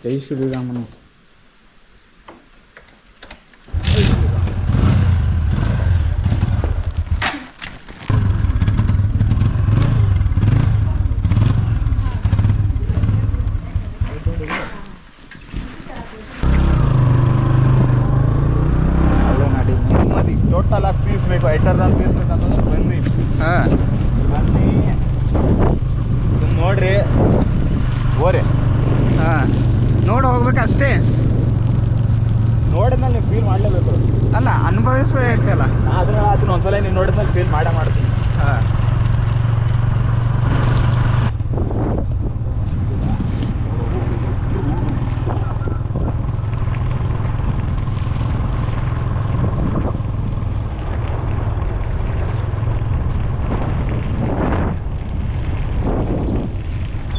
ಜೈ ಶ್ರೀರಾಮನು ಅಲ್ಲೇ ನಡಿ ಮದಿ ಟೋಟಲ್ ಆಗಿ ಪೀಸ್ ಬೇಕು ಐಟರ್ ದಾಲ್ ಪೀಸ್ ಬೇಕು ಅಂತಂದ್ರೆ ಬನ್ನಿ ಹಾಂ ಬನ್ನಿ ಸುಮ್ ನೋಡ್ರಿ ಓರೆ ಹಾಂ ನೋಡಿ ಹೋಗ್ಬೇಕು ಅಷ್ಟೇ ನೋಡಿದ್ಮೇಲೆ ನೀವು ಫೀಲ್ ಮಾಡಲೇಬೇಕು ಅಲ್ಲ ಅನುಭವಿಸ್ಬೇಕಲ್ಲ ನಾ ಅದನ್ನ ಅದನ್ನ ಒಂದ್ಸಲ ನೀವು ನೋಡಿದ್ಮೇಲೆ ಫೀಲ್ ಮಾಡೇ ಮಾಡ್ತೀನಿ ಹಾಂ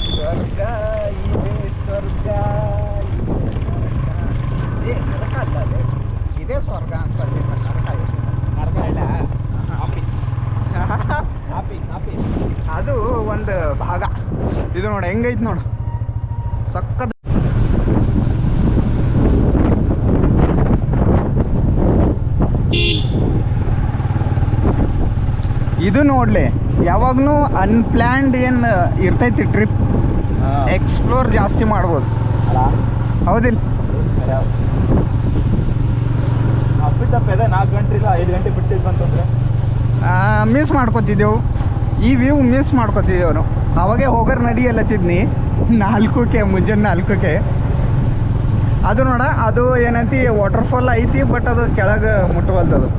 ಸ್ವರ್ಗ ಇದೆ ಸ್ವರ್ಗ ಇದೆ ನರಕ ಅಲ್ಲ ಅದು. ಇದೇ ಸ್ವರ್ಗ ಅಂತ ನರಕ ಇದೆ. ನರಕ ಇಲ್ಲ ಆಫೀಸ್ ಆಫೀಸ್ ಆಫೀಸ್ ಅದು ಒಂದು ಭಾಗ ಇದು ನೋಡು ಹೆಂಗೈತೆ ನೋಡು ಸಕ್ಕದ ನೋಡ್ಲಿ ಯಾವಾಗ್ಲೂ ಅನ್ಪ್ಲ್ಯಾನ್ಡ್ ಏನು ಇರ್ತೈತಿ ಟ್ರಿಪ್ ಎಕ್ಸ್ಪ್ಲೋರ್ ಜಾಸ್ತಿ ಮಾಡ್ಬೋದು. ಹೌದಿಲ್ಲ ನಾಲ್ಕು ಗಂಟೆ ಇಲ್ಲ ಐದು ಗಂಟೆ ಅಂತಂದ್ರೆ ಮಿಸ್ ಮಾಡ್ಕೊತಿದ್ದೆವು. ಈ ವ್ಯೂ ಮಿಸ್ ಮಾಡ್ಕೊತಿದ್ದೆವು ನಾವು ಅವಾಗೆ ಹೋಗರ್ ನಡಿಯಲ್ಲತ್ತಿದ್ನಿ ನಾಲ್ಕಕ್ಕೆ ಮುಂಜಾನೆ ನಾಲ್ಕಕ್ಕೆ. ಅದು ನೋಡ ಅದು ಏನಂತಿ ವಾಟರ್ಫಾಲ್ ಐತಿ ಬಟ್ ಅದು ಕೆಳಗೆ ಮುಟ್ಟವಲ್ದದು ಅದು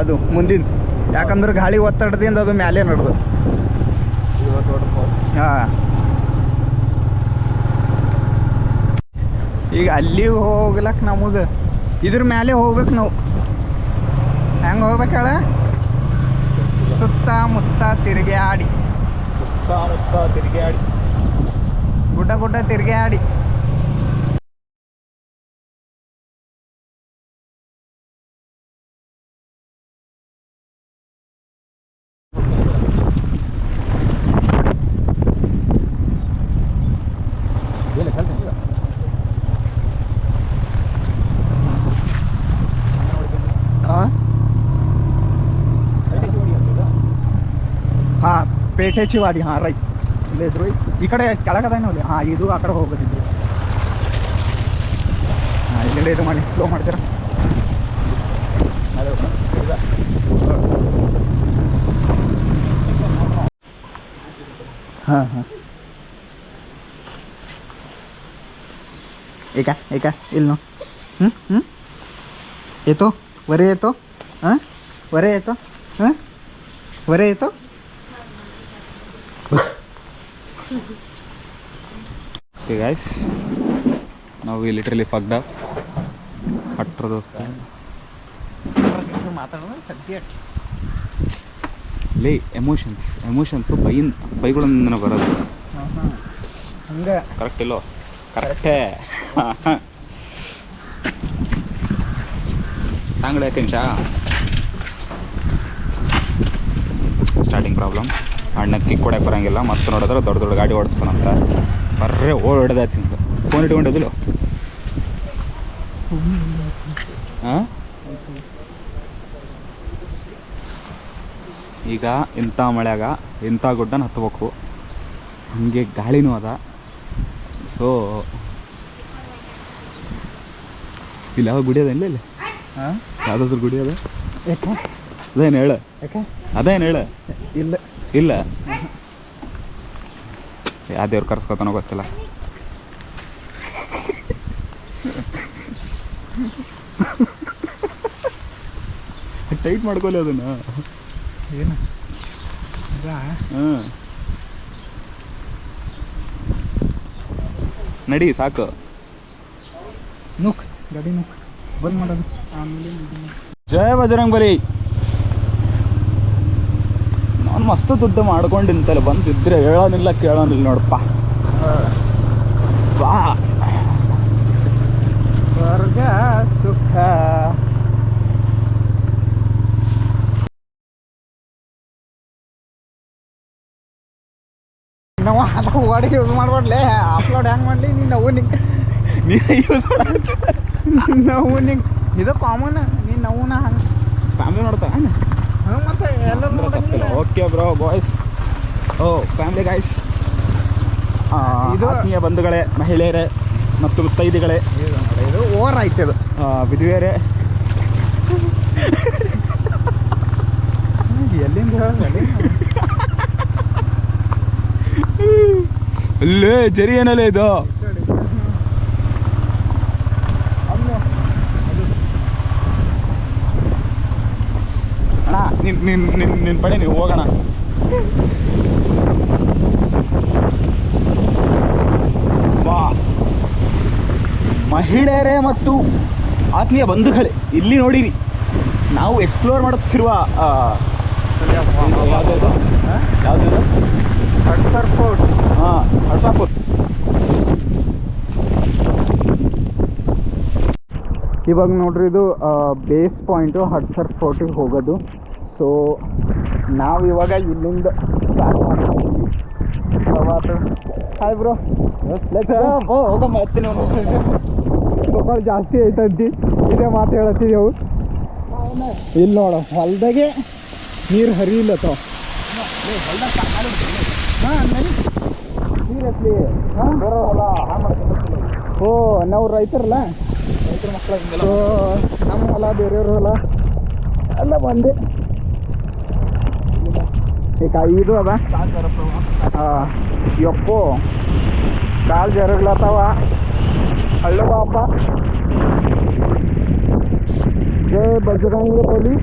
ಅದು ಮುಂದಿನ. ಯಾಕಂದ್ರೆ ಗಾಳಿ ಒತ್ತಡದಿಂದ ಅದು ಮ್ಯಾಲೆ ನಡೆದು. ಹಾಂ. ಈಗ ಅಲ್ಲಿ ಹೋಗ್ಲಕ್ ನಮಗೆ ಇದ್ರ ಮ್ಯಾಲೆ ಹೋಗ್ಬೇಕು ನಾವು. ಹೆಂಗೆ ಹೋಗ್ಬೇಕು ಹೇಳ? ಸುತ್ತ ಮುತ್ತ ತಿರುಗಾಡಿ ಸುತ್ತಮುತ್ತ ತಿರುಗಾಡಿ ಗುಡ್ಡ ಗುಡ್ಡ ತಿರುಗಾಡಿ ಏನು ರೈಟ್ ಹೆಚ್ಚಿವಾಡಿ ಹಾಂ ರೈಟ್ ಇಲ್ಲೇ ಇದ್ರು ಈ ಕಡೆ ಕೆಳಗದೇನೋ ಅಲ್ಲಿ ಹಾಂ, ಇದು ಆ ಕಡೆ ಹೋಗೋದಿದ್ರು. ಹಾಂ, ಇಲ್ಲೆಲ್ಲ ಇದು ಮಾಡಿ ಫ್ಲೋ ಮಾಡ್ತೀರಾ? ಹಾಂ ಹಾಂ. ಈಗ ಈಗ ಇಲ್ನೋ ಹ್ಞೂ ಹ್ಞೂ ಏತೋ ವರೆ ಏತೋ ಹಾಂ? ವರೆ ಏತೋ ಹಾಂ? ವರೆ ಏತೋ ಓಕೆ ಗಾಯ್ಸ್ ನಾವು ಲಿಟ್ರಲಿ ಫಗ್ಡ ಹತ್ರದ ಮಾತಾಡೋಣ ಸದ್ಯ ಲೇ ಎಮೋಷನ್ಸ್ ಎಮೋಷನ್ಸು ಬೈನ್ ಬೈಗಳಿಂದ ಬರೋದು. ಹಂಗೆ ಕರೆಕ್ಟ್ ಇಲ್ಲೋ ಕರೆಕ್ಟೇ ಸಾಂಗ್ಳ ಯಾಕೆಂಚ ಸ್ಟಾರ್ಟಿಂಗ್ ಪ್ರಾಬ್ಲಮ್ ಅಣ್ಣ ಕಿಕ್ ಬರೋಂಗಿಲ್ಲ ಬರಂಗಿಲ್ಲ. ಮತ್ತೆ ನೋಡಿದ್ರೆ ದೊಡ್ಡ ದೊಡ್ಡ ಗಾಡಿ ಓಡಿಸ್ತಾನಂತ. ಬರ್ರೆ ಓಡೋದಾಯ್ತು ಫೋನ್ ಇಟ್ಕೊಂಡಿದ್ಲು. ಹಾಂ ಈಗ ಇಂಥ ಮಳೆಯಾಗ ಇಂಥ ಗುಡ್ಡನ ಹತ್ಬೇಕು. ಹಂಗೆ ಗಾಳಿನೂ ಅದ. ಸೊ ಇಲ್ಲಿ ಯಾವ ಗುಡಿ ಅದ ಇಲ್ಲ ಇಲ್ಲಿ? ಹಾಂ ಯಾವುದಾದ್ರು ಗುಡಿ ಅದ? ಯಾಕೆ ಅದೇನು ಹೇಳ? ಅದೇನು ಹೇಳು? ಇಲ್ಲ. ಇಲ್ಲ? ಯಾವ ದೇವ್ರು ಕರ್ಸ್ಕೊತಾನೋ ಗೊತ್ತಿಲ್ಲ. ಟೈಟ್ ಮಾಡ್ಕೊಳ್ಳಿ ಅದನ್ನ. ಏನು? ಹಾಂ. ನಡಿ ಸಾಕು. ನುಕ್ ಗಾಡಿ ನುಕ್. ಬಂದ್ ಮಾಡೋದು. ಆಮೇಲೆ ಜಯ ಬಜರಂಗ್ ಬಲಿ. ನಾನು ಮಸ್ತ್ ದುಡ್ಡು ಮಾಡ್ಕೊಂಡಿಂತಲ್ಲ ಬಂದಿದ್ರೆ ಹೇಳೋನಿಲ್ಲ ಕೇಳೋನಿಲ್ಲ ನೋಡಪ್ಪ. ಬಾ. ಸ್ವರ್ಗ ಸುಖ. ನಾವು ಅದು ವರ್ಡ್ ಯೂಸ್ ಮಾಡ್ಬಾರ್ಲೆ. ಅಪ್ಲೋಡ್ ಹೆಂಗೆ ಮಾಡಲಿ? ನಿನ್ನ ನಾವು ನಿಂಗೆ. ನೀನೇ ಯೂಸ್ ನಾವು ನಿಂಗೆ. ಇದು ಕಾಮನ್ ನಿನ್ನ ನೋವುನ ಹಂಗೆ. ಫ್ಯಾಮಿಲಿ ನೋಡ್ತಾ ಹಂಗೆ ಮತ್ತೆ ಎಲ್ಲರೂ ನೋಡಂಗಿಲ್ಲ ಓಕೆ ಬ್ರೋ ಬಾಯ್ಸ್ ಓ ಫ್ಯಾಮಿಲಿ ಗಾಯ್ಸ್ ಆತ್ಮೀಯ ಬಂಧುಗಳೇ ಮಹಿಳೆಯರೇ ಮತ್ತು ಮುತ್ತೈದಿಗಳೇ ಇದು ಓವರ್ ಆಯ್ತು ಅದು ವಿಧುವೆಯರೆ. ಎಲ್ಲಿಂದ ಅಲ್ಲೇ ಜರಿ ಏನಲ್ಲೇ ಇದು ಅಣ್ಣ ನಿನ್ ನಿನ್ ನಿನ್ ಪಡೆ ನೀವು ಹೋಗೋಣ. ವಾ ಮಹಿಳೆಯರೇ ಮತ್ತು ಆತ್ಮೀಯ ಬಂಧುಗಳೇ, ಇಲ್ಲಿ ನೋಡಿರಿ. ನಾವು ಎಕ್ಸ್ಪ್ಲೋರ್ ಮಾಡುತ್ತಿರುವ ಫೋರ್ಟ್ ಹಾಂ ಇವಾಗ ನೋಡ್ರಿ ಇದು ಬೇಸ್ ಪಾಯಿಂಟು ಹಡ್ಸರ್ ಫೋರ್ಟಿಗೆ ಹೋಗೋದು. ಸೊ ನಾವು ಇವಾಗ ಇಲ್ಲಿಂದ ಸ್ಟಾರ್ಟ್ ಮಾಡ್ತೀವಿ. ಹಾಯ್ ಬ್ರೋ ಹೋಗಮ್ಮ ಮಕ್ಕಳು ಜಾಸ್ತಿ ಐತಂತಿ ಇದೇ ಮಾತು ಹೇಳತ್ತಿದ್ದೆವು ಇಲ್ಲಿ ನೋಡ ಹೊಲ್ದಾಗೆ ನೀರು ಹರಿಯಿಲ್ಲತ್ತವ ಓ ನಾವು ರೈತರಲ್ಲ. ಸೊ ನಮ್ಮ ಹೊಲ ಬೇರೆಯವ್ರ ಹೊಲ. ಎಲ್ಲ ಬಂದೆ. ಈಗ ಇದು ಅದ ಹಾಂ ಯಪ್ಪೋ ಕಾಲು ಜರಗ್ಲತ್ತವ ಹಳ್ಳ ಬಾಪ ಜೈ ಬಜರಂಗ ಬಲಿ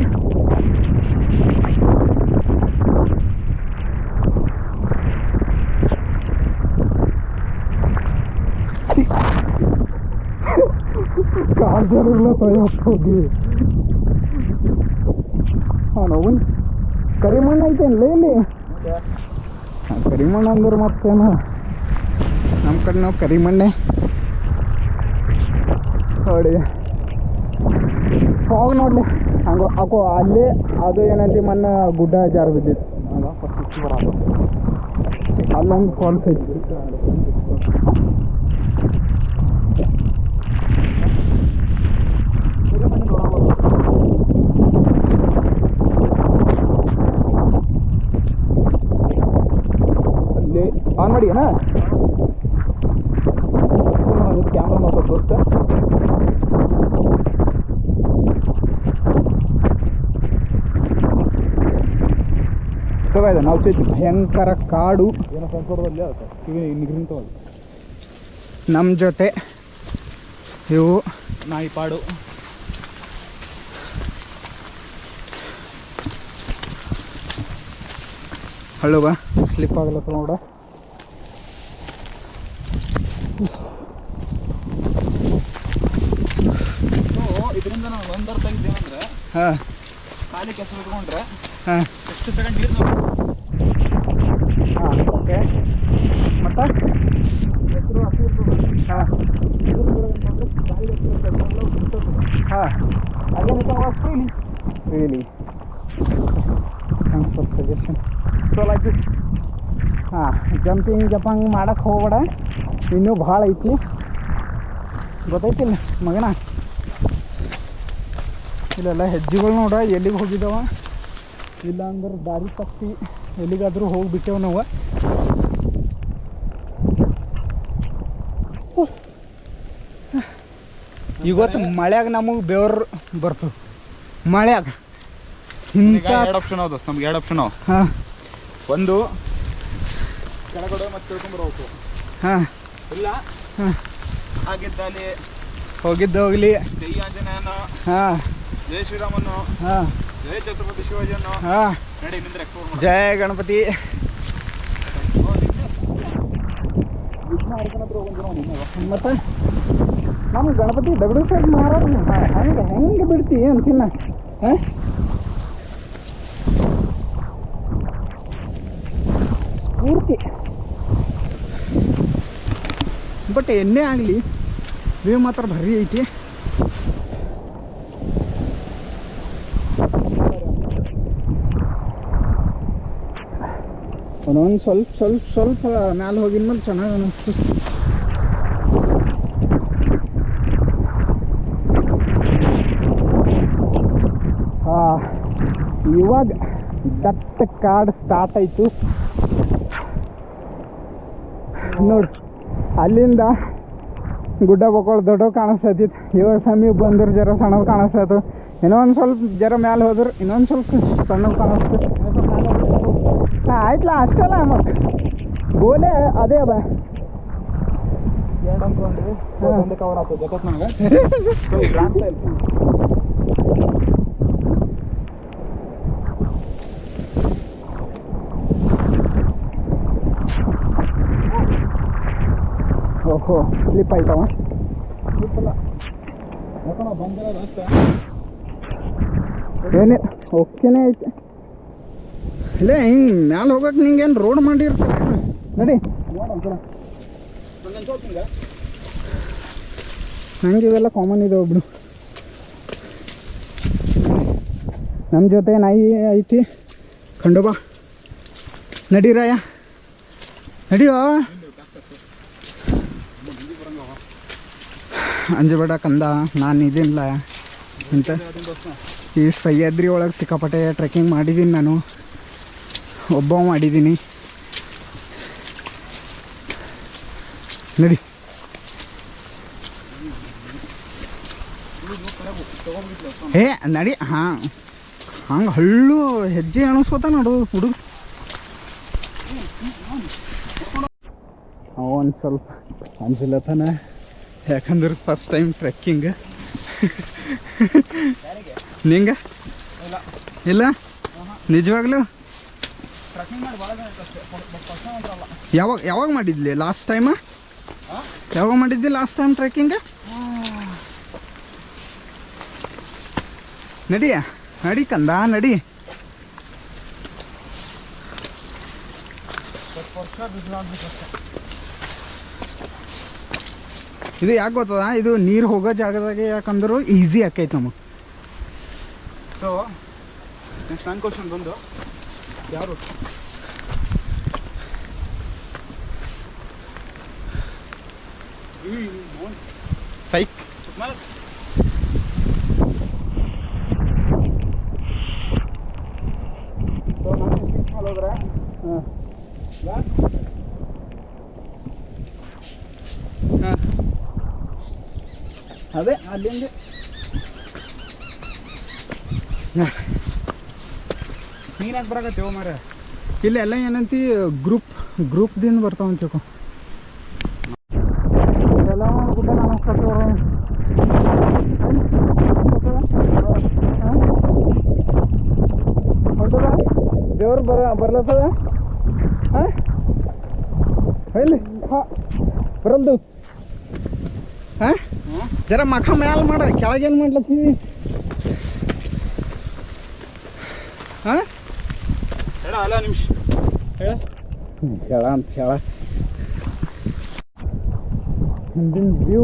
ಕಾಲು ಜರಗ್ಲತ್ತವ ಯಪ್ಪೋಗಿ ಹಾಂ ನೋವು ಕರಿಮಣ್ಣು ಐತೇನ್ಲೇ ಇಲ್ಲಿ? ಕರಿ ಕರಿಮಣ್ಣು ಅಂದ್ರೆ ಮತ್ತೇನು? ನಮ್ಮ ಕಡೆ ನಾವು ಕರಿಮಣ್ಣೆ. ನೋಡಿ. ಹೋಗಿ ನೋಡ್ಲಿ. ಹಂಗ ಅಕೋ ಅಲ್ಲೇ ಅದು ಏನೈತಿ ಮಣ್ಣು ಗುಡ್ಡ ಜಾರು ಬಿದ್ದಿತ್ತು. ಅಲ್ಲೊಂದು ಫಾಲ್ಸ್ ಐತಿ ಅಲ್ಲಿ ಆನ್ ಮಾಡಿ ಅಣ್ಣ ಕ್ಯಾಮ್ರಾ ನೋಡೋ ದೋಸ್ತ ತಗೋಯ್ದ ನಾವು ಭಯಂಕರ ಕಾಡು. ನಮ್ಮ ಜೊತೆ ಇವು. ನಾಯಿ ಪಾಡು. ಹಳ್ಳುಗ ಸ್ಲಿಪ್ ಆಗ್ಲತ್ತ ನೋಡ ಇದರಿಂದ ನಾವು ಒಂದರ್ಥ ಅರ್ಥ ಆಗಿದ್ದೇನೆಂದ್ರೆ ಹಾಂ. ಖಾಲಿ ಕೆಲಸ ಇಟ್ಕೊಂಡ್ರೆ ಹಾಂ. ಎಷ್ಟು ಸೆಕೆಂಡ್ ನೀರು ನಾವು ಹಾಂ ಓಕೆ ಮತ್ತು ಹಾಂ ಹಾಂ thanks for suggestion so like this ಹಾಂ ಜಂಪಿಂಗ್ ಜಂಪಂಗ್ ಮಾಡಕ್ಕೆ ಹೋಗ್ಬೇಡ ಇನ್ನೂ ಭಾಳ ಐತಿ ಗೊತ್ತೈತಿಲ್ಲ ಮಗನ ಇಲ್ಲೆಲ್ಲ ಹೆಜ್ಜೆಗಳು ನೋಡ ಎಲ್ಲಿಗೆ ಹೋಗಿದ್ದಾವ ಇಲ್ಲ ಅಂದ್ರೆ ದಾರಿ ತಪ್ಪಿ ಎಲ್ಲಿಗಾದರೂ ಹೋಗಿಬಿಟ್ಟೇವು ನಾವು ಇವತ್ತು ಮಳ್ಯಾಗ ನಮಗೆ ಬೆವ್ರು ಬರ್ತದೆ ಮಳೆಯಾಗ. ಇಂಥ ಎರಡು ಆಪ್ಷನ್ ಹೌದು ನಮ್ಗೆ ಎರಡು ಆಪ್ಷನ್ ಅವ ಹಾಂ. ಒಂದು ಕೆಳಗಡೆ ಮತ್ತೆ ತಿಳ್ಕೊಂಬರ್ಬೇಕು ಹಾಂ. ಇಲ್ಲ? ಹಾಂ. ಹಾಗಿದ್ದಲ್ಲಿ ಹೋಗಿದ್ದು ಹೋಗ್ಲಿ. ಜೈ ಆಂಜನೇಯನ ಹಾಂ. ಜೈ ಶ್ರೀರಾಮನು ಹಾಂ. ಜೈ ಛತ್ರಪತಿ ಶಿವಾಜಿಯನ್ನು ಹಾಂ. ನಡಿ ನಿಂದ್ರೆ ಜಯ ಗಣಪತಿ. ಮತ್ತೆ? ನಮ್ಮ ಗಣಪತಿ ದಗಡು ಸೈಡ್ ಮಾರೋದು ಹಂಗೆ, ಹೆಂಗೆ ಬಿಡ್ತಿ ಅಂತಿನ್ನ ಹಾಂ? ಸ್ಫೂರ್ತಿ. ಬಟ್ ಎಣ್ಣೆ ಆಗಲಿ ವ್ಯೂ ಮಾತ್ರ ಭಾರಿ ಐತಿ. ಒಂದೊಂದು ಸ್ವಲ್ಪ ಸ್ವಲ್ಪ ಸ್ವಲ್ಪ ಮ್ಯಾಲೆ ಹೋಗಿದ್ಮೇಲೆ ಚೆನ್ನಾಗಿ ಅನಿಸ್ತು. ಇವಾಗ ದಟ್ಟ ಕಾಡು ಸ್ಟಾರ್ಟ್ ಆಯಿತು. ನೋಡಿ ಅಲ್ಲಿಂದ ಗುಡ್ಡ ಬಕ್ಕೊಳ್ ದೊಡ್ಡ ಕಾಣಿಸ್ತೈತಿ. ಇವಾಗ ಸಮೀಪ ಬಂದ್ರೆ ಜರ ಸಣ್ಣದು ಕಾಣಿಸ್ತೈತು. ಇನ್ನೊಂದು ಸ್ವಲ್ಪ ಜರ ಮ್ಯಾಲೆ ಹೋದ್ರೆ ಇನ್ನೊಂದು ಸ್ವಲ್ಪ ಸಣ್ಣದು ಕಾಣಿಸ್ತೈತಿ ಹಾಂ ಆಯ್ತಲ್ಲ ಅಷ್ಟಲ್ಲ ಮತ್ತೆ ಗೋಲೆ ಅದೇ ಅದ. ಎರಡು ಅಂದ್ಕೊಂಡ್ರಿ ಹಾ. ಒಂದೇ ಕವರ್ ಆಗ್ತದೆ ಜಗತ್ ನನಗೆ ಸೊ ಈಗ ಕಾಣ್ತಾ ಇಲ್ಲ ಓಹೋ ಸ್ಲಿಪ್ ಆಯ್ತವ ಏನೇ ಓಕೆನೇ ಐತೆ. ಇಲ್ಲೇ ಹಿಂಗೆ ಮ್ಯಾಲೆ ಹೋಗಕ್ಕೆ ನಿಂಗೇನು ರೋಡ್ ಮಾಡಿರ್ತಾರೆ? ನಡಿ. ನಂಗೆ ಇವೆಲ್ಲ ಕಾಮನ್ ಇದೆ ಒಬ್ರು ನಮ್ಮ ಜೊತೆ ನಾಯಿ ಐತಿ. ಕಂಡು ಬಾ. ನಡೀರಾಯ ನಡಿಯೋ. ಅಂಜಬೇಡ ಕಂದ, ನಾನು ಇದಿಲ್ಲ ಅಂತ ಈ ಸಹ್ಯಾದ್ರಿ ಒಳಗೆ ಸಿಕ್ಕಾಪಟ್ಟೆ ಟ್ರೆಕ್ಕಿಂಗ್ ಮಾಡಿದ್ದೀನಿ ನಾನು. ಒಬ್ಬ ಮಾಡಿದ್ದೀನಿ ನಡಿ. ಹೇ ನಡಿ, ಹಾಂ. ಹಂಗೆ ಹಳ್ಳು ಹೆಜ್ಜೆ ಅನಿಸ್ಕೋತ ನೋಡು ಹುಡುಗ ಒಂದು ಸ್ವಲ್ಪ ಅನ್ಸಿಲ್ಲತನ ಯಾಕಂದ್ರೆ ಫಸ್ಟ್ ಟೈಮ್ ಟ್ರೆಕ್ಕಿಂಗ್ ನಿಂಗೆ? ಇಲ್ಲ. ನಿಜವಾಗ್ಲು? ಯಾವಾಗ ಯಾವಾಗ ಮಾಡಿದ್ಲಿ? ಲಾಸ್ಟ್ ಟೈಮ ಯಾವಾಗ ಮಾಡಿದ್ದಿ ಲಾಸ್ಟ್ ಟೈಮ್ ಟ್ರೆಕ್ಕಿಂಗ ನಡಿಯ, ನಡಿ ಕಂದ, ನಡಿ. ವರ್ಷ ಇದು ಯಾಕೆ ಗೊತ್ತದ? ಇದು ನೀರು ಹೋಗೋ ಜಾಗದಾಗೆ ಯಾಕಂದ್ರೆ ಈಸಿ ಆಕೈತೆ ನಮಗೆ. ಸೊ ನೆಕ್ಸ್ಟ್ ನನ್ನ ಕ್ವಶನ್ ಬಂದು ಯಾರು? ಸೈಕ್ ಸೊ ನಾನು ಸಿಕ್ಸ್ ಮೇಲೆ ಹೋದ್ರೆ ಹಾಂ ಹಾಂ ಅದೇ ಅಲ್ಲಿಂದ. ನೀನಾಗಿ ಬರಾಕತ್ತೀವ ಮಾರ ಇಲ್ಲ ಎಲ್ಲ ಏನಂತಿ ಗ್ರೂಪ್ ಗ್ರೂಪ್ದಿಂದ ಬರ್ತಾವ ಅಂತ ತಿಳ್ಕೊ. ಎಲ್ಲ ಗುಡ್ಡ ನಾನು ಕಟ್ಟೋರು ಹೊಂಟದ ದೇವ್ರು ಬರ ಬರ್ಲತ್ತದ? ಹಾಂ? ಎಲ್ಲಿ? ಹಾಂ. ಬರಲ್ದು. ಜರ ಮಖ ಮ್ಯಾಲ ಮಾಡ ಕೆಳಗೇನು ಮಾಡ್ಲತ್ತೀವಿ ಹಾಂ ಹೇಳ ಅಲ್ಲ ನಿಮಿಷ. ಹೇಳ. ಹೇಳ ಅಂತ ಹೇಳ. ಹಿಂದಿನ ವ್ಯೂ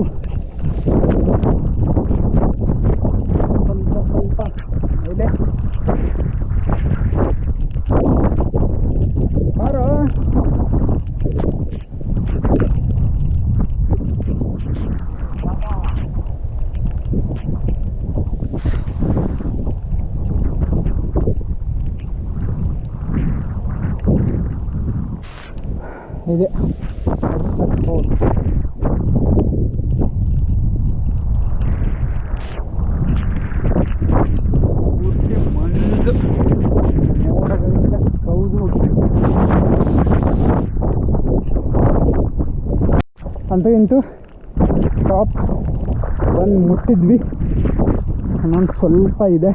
ಸ್ವಲ್ಪ ಸ್ವಲ್ಪ ಇದೆ ಬಾರೋ ಕೌದು ಅಂತೂ ಇಂತೂ ಟಾಪ್. ಬಂದು ಮುಟ್ಟಿದ್ವಿ. ಇನ್ನೊಂದು ಸ್ವಲ್ಪ ಇದೆ.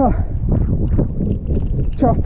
Ha. Çap.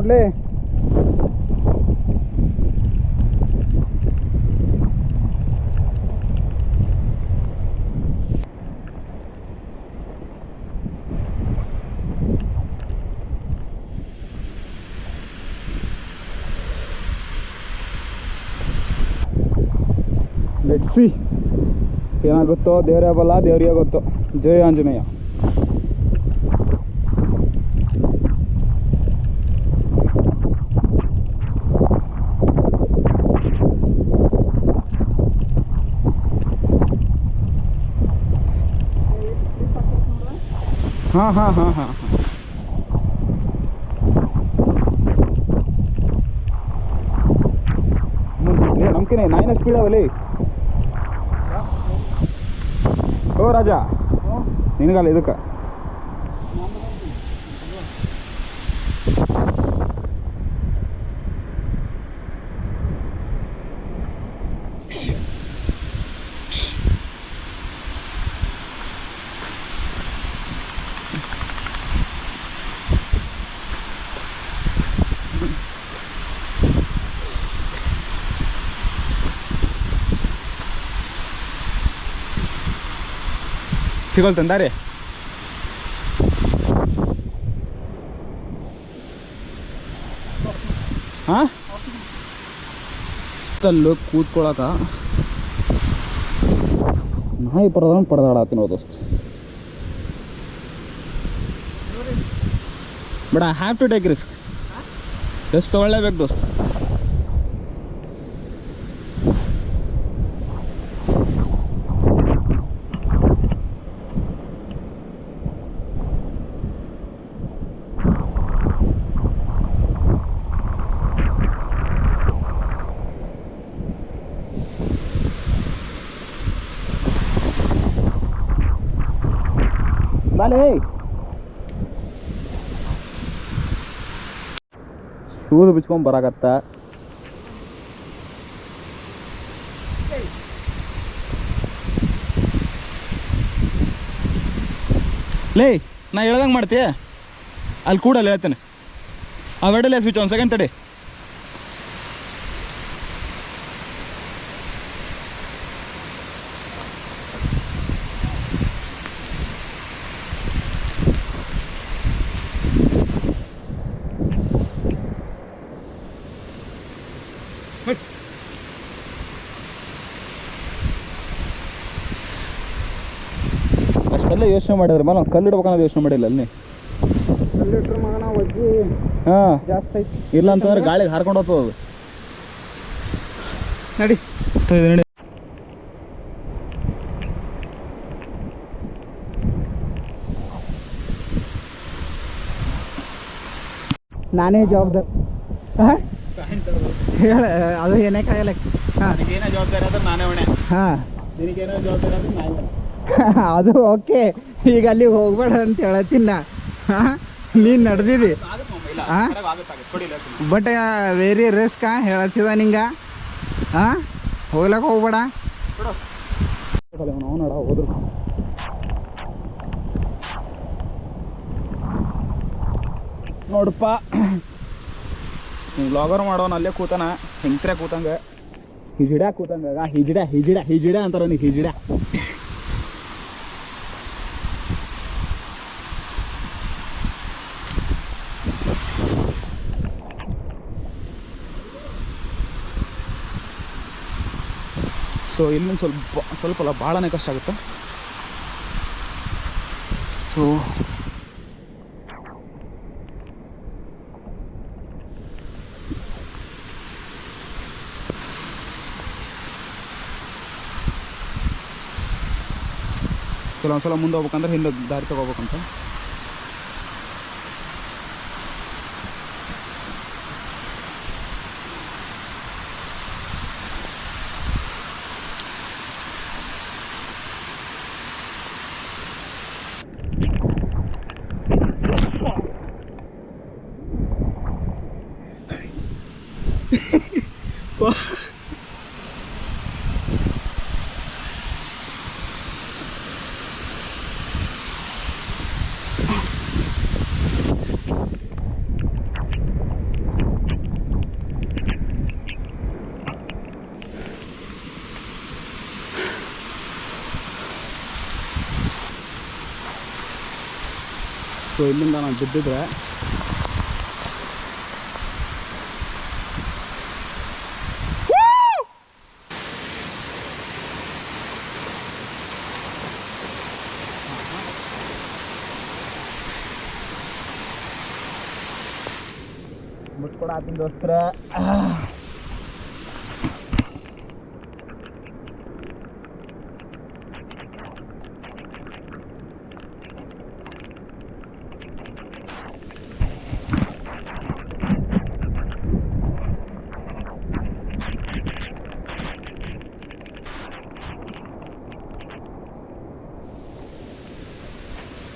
ನೋಡ್ಲಿ ಲೆಟ್ಸಿ ಏನಾಗುತ್ತೋ ದೇವರೇ ಬಲ್ಲ ದೇವರಿಗೆ ಗೊತ್ತು ಜಯ ಆಂಜನೇಯ ಹಾಂ ಹಾಂ ಹಾಂ ಹಾಂ. ನಮ್ಕಿನೇ ನೈನ್ ಸ್ಪೀಡ್ ಅವಲ್ಲಿ ಓ ರಾಜ. ನಿನಗಲ್ಲ ಇದಕ್ಕೆ. ಸಿಗೋಲ್ ರೀ ಹಾಂ ಕೂತ್ಕೊಳಕ. ನಾಯಿ ಪಡೆದ ಪಡೆದಾಡತ್ತೀನಿ ದೋಸ್ತ್. But I have to take risk risk ತೊಗೊಳ್ಳೇಬೇಕು ದೋಸ್ತ್. ಶೂಸ್ ಬಿಚ್ಕೊಂಡ್ ಬರಾಕತ್ತ. ಲೇ, ನಾ ಹೇಳ್ದಂಗೆ ಮಾಡ್ತೀಯ? ಅಲ್ಲಿ ಕೂಡಲ್ಲ ಹೇಳ್ತೇನೆ. ಆ ಸ್ವಿಚ್ ಒಂದು ಸೆಕೆಂಡ್ ತಡಿ. ಯೋಚನೆ ಮಾಡಿದ್ರೆ ಮೇಲೆ ಒಂದು ಕಲ್ಲು ಇಡ್ಬೇಕನ್ನೋದು ಯೋಚನೆ ಮಾಡಿಲ್ಲ ಅಲ್ಲಿ. ಲೀಟ್ರ್ ಮಗನ ಒಜ್ಜಿ ಹಾಂ. ಜಾಸ್ತಿ ಇಲ್ಲ ಅಂತಂದ್ರೆ ಗಾಳಿಗೆ ಹಾರ್ಕೊಂಡು ಹೋಗ್ತದೆ ಅದು. ನಡಿ. ನಡಿ. ನಾನೇ ಜವಾಬ್ದಾರಿ. ಹಾಂ ಹೇಳ ಅದು ಏನೇ ಕಾಯಲ್ಲ ಹಾಂ. ಏನೇ ಜವಾಬ್ದಾರಿ ಹಾಂ. ಅದು ಓಕೆ. ಈಗ ಅಲ್ಲಿಗೆ ಹೋಗ್ಬೇಡ ಅಂತ ಹೇಳತ್ತೀನಿ ನಾ. ಹಾಂ? ನೀನು ಹಾಂ. ಬಟ್ ವೆರಿ ರಿಸ್ಕ್ ಹೇಳತ್ತಿದ ನಿಂಗ. ಹಾಂ? ಹೋಗ್ಲಕ್ಕೆ ಹೋಗ್ಬೇಡ. ಹೋದ್ರು ನೋಡಪ್ಪ ಬ್ಲಾಗರ್ ಮಾಡೋನು ಅಲ್ಲೇ ಕೂತಾನ, ಹೆಂಗಸ್ರೇ ಕೂತಂಗ. ಹಿಜಿಡ ಕೂತಂಗ. ಹಿಜಿಡ ಹಿಜಿಡ ಹಿಜಿಡ ಅಂತಾರ ನೀ ಹಿಜಿಡ ಸೊ ಇಲ್ಲಿಂದ ಸ್ವಲ್ಪ ಸ್ವಲ್ಪ ಅಲ್ಲ, ಭಾಳನೇ ಕಷ್ಟ ಆಗುತ್ತೆ. ಸೊ ಕೆಲವೊಂದ್ಸಲ ಮುಂದೆ ಹೋಗ್ಬೇಕಂದ್ರೆ ಹಿಂದೆ ದಾರಿ ತಗೋಬೇಕಂತ. ಸೊ ಇಲ್ಲಿಂದ ನಾನು ಬಿದ್ದಿದ್ರೆ ಮುಟ್ಕೊಡ ಆತಿನ ದೋಸ್ತರ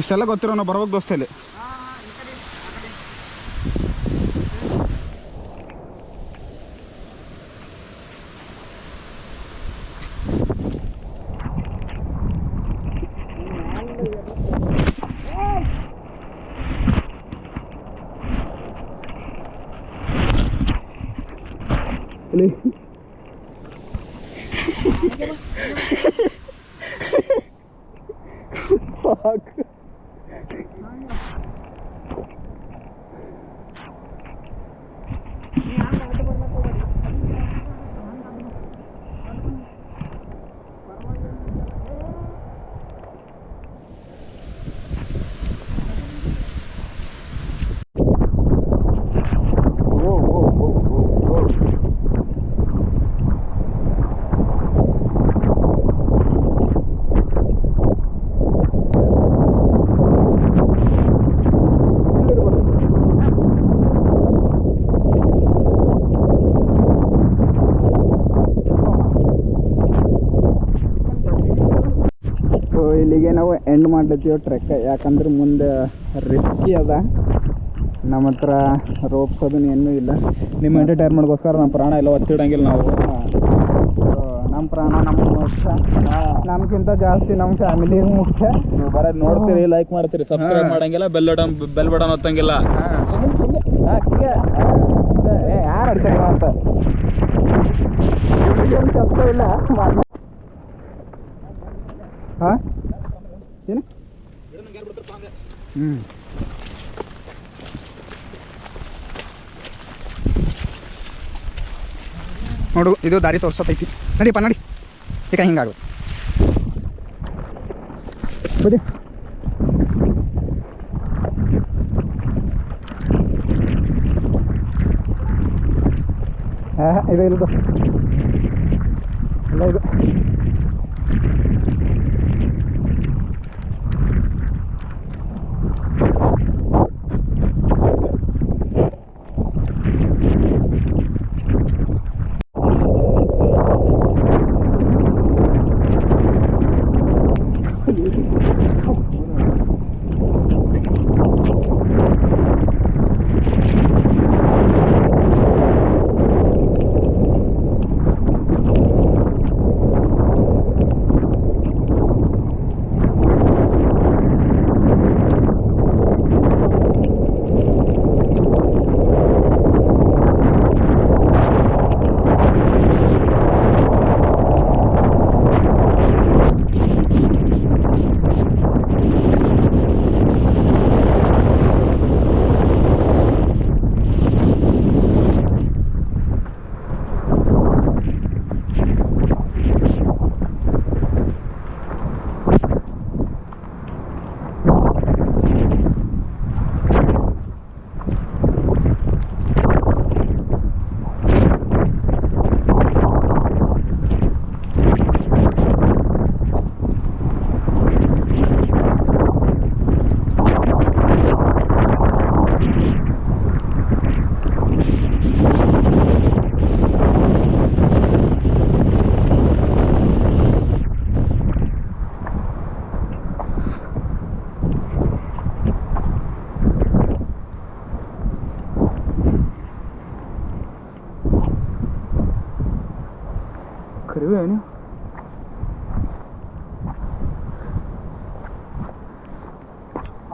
ಇಷ್ಟೆಲ್ಲ ಗೊತ್ತಿರೋ ನಾವು ಬರ್ಬೇಕು ದೋಸ್ತಲ್ಲಿ ಇಲ್ಲಿ Fuck. ಎಂಡ್ ಮಾಡ್ಲತ್ತೀವಿ ಟ್ರೆಕ್ ಯಾಕಂದ್ರೆ ಮುಂದೆ ರಿಸ್ಕಿ ಅದ. ನಮ್ಮ ಹತ್ರ ರೋಪ್ಸ್ ಅದನ್ನ ಏನೂ ಇಲ್ಲ. ನಿಮ್ಮ ಎಂಟರ್ಟೈನ್ಮೆಂಟ್ಗೋಸ್ಕರ ನಮ್ಮ ಪ್ರಾಣ ಎಲ್ಲ ಒತ್ತಿಡಂಗಿಲ್ಲ ನಾವು. ನಮ್ಮ ಪ್ರಾಣ ನಮ್ಮ ಮುಖ್ಯ. ನಮ್ಗಿಂತ ಜಾಸ್ತಿ ನಮ್ಮ ಫ್ಯಾಮಿಲಿ ಮುಖ್ಯ. ನೀವು ಬರ ನೋಡ್ತೀರಿ ಲೈಕ್ ಮಾಡ್ತೀರಿ ಸಬ್ಸ್ಕ್ರೈಬ್ ಮಾಡಂಗಿಲ್ಲ ಬೆಲ್ ಬಟನ್ ಬೆಲ್ ಬಟನ್ ಒತ್ತಂಗಿಲ್ಲ. ಯಾರು ಅಡ್ಸಂಗಿಲ್ಲ ಅಂತ. ಕೆಲಸ ಇಲ್ಲ. ಹಾಂ? ಏನು? ಹ್ಞೂ ನೋಡು, ಇದು ದಾರಿ ತೋರ್ಸತೈತಿ. ನಡಿಯಪ್ಪ ನಡಿ. ಈಗ ಹಿಂಗಾಗು ಬದಿ ಹಾಂ ಇದು ಇಲ್ಲದು ಎಲ್ಲ ಇದು.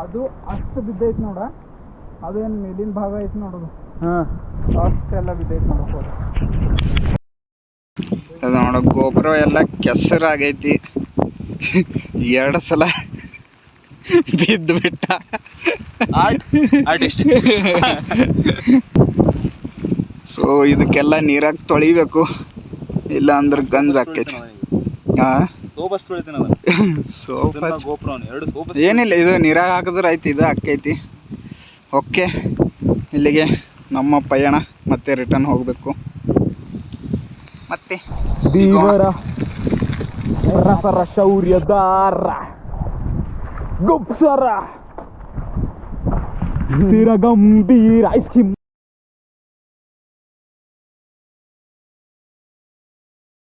ಅದು ಅಷ್ಟು ಬಿದ್ದೈತಿ ನೋಡ. ಅದೇನು ಮೇಲಿನ ಭಾಗ ಐತಿ ನೋಡೋದು. ಹಾಂ. ಅಷ್ಟೆಲ್ಲ ಬಿದ್ದೈತಿ ಅದು ನೋಡ ಗೊಬ್ಬರ ಎಲ್ಲ ಕೆಸರಾಗೈತಿ. ಎರಡು ಸಲ ಬಿದ್ದು ಬಿಟ್ಟ ಆರ್ಟಿಸ್ಟ್. ಸೊ ಇದಕ್ಕೆಲ್ಲ ನೀರಾಗ ತೊಳಿಬೇಕು. ಇಲ್ಲ ಅಂದ್ರೆ ಗಂಜ್ ಆಕೈತಿ ಹಾಂ ತೊಳಿತೀನಿ ಸೋಪ್ ಗೋಪುರ ಎರಡು ಸೋಬಸ್ ಏನಿಲ್ಲ ಇದು ನೀರಾಗ ಹಾಕಿದ್ರೆ ಐತಿ ಇದು ಅಕ್ಕೈತಿ ಓಕೆ ಇಲ್ಲಿಗೆ ನಮ್ಮ ಪಯಣ ಮತ್ತೆ ರಿಟರ್ನ್ ಹೋಗಬೇಕು. ಮತ್ತೆ ರಸರ ರಸರ ಶೌರ್ಯದಾರ ಗುಪ್ಸರ ಸ್ಥಿರ ಗಂಭೀರ ಐಸ್ ಕ್ರೀಮ್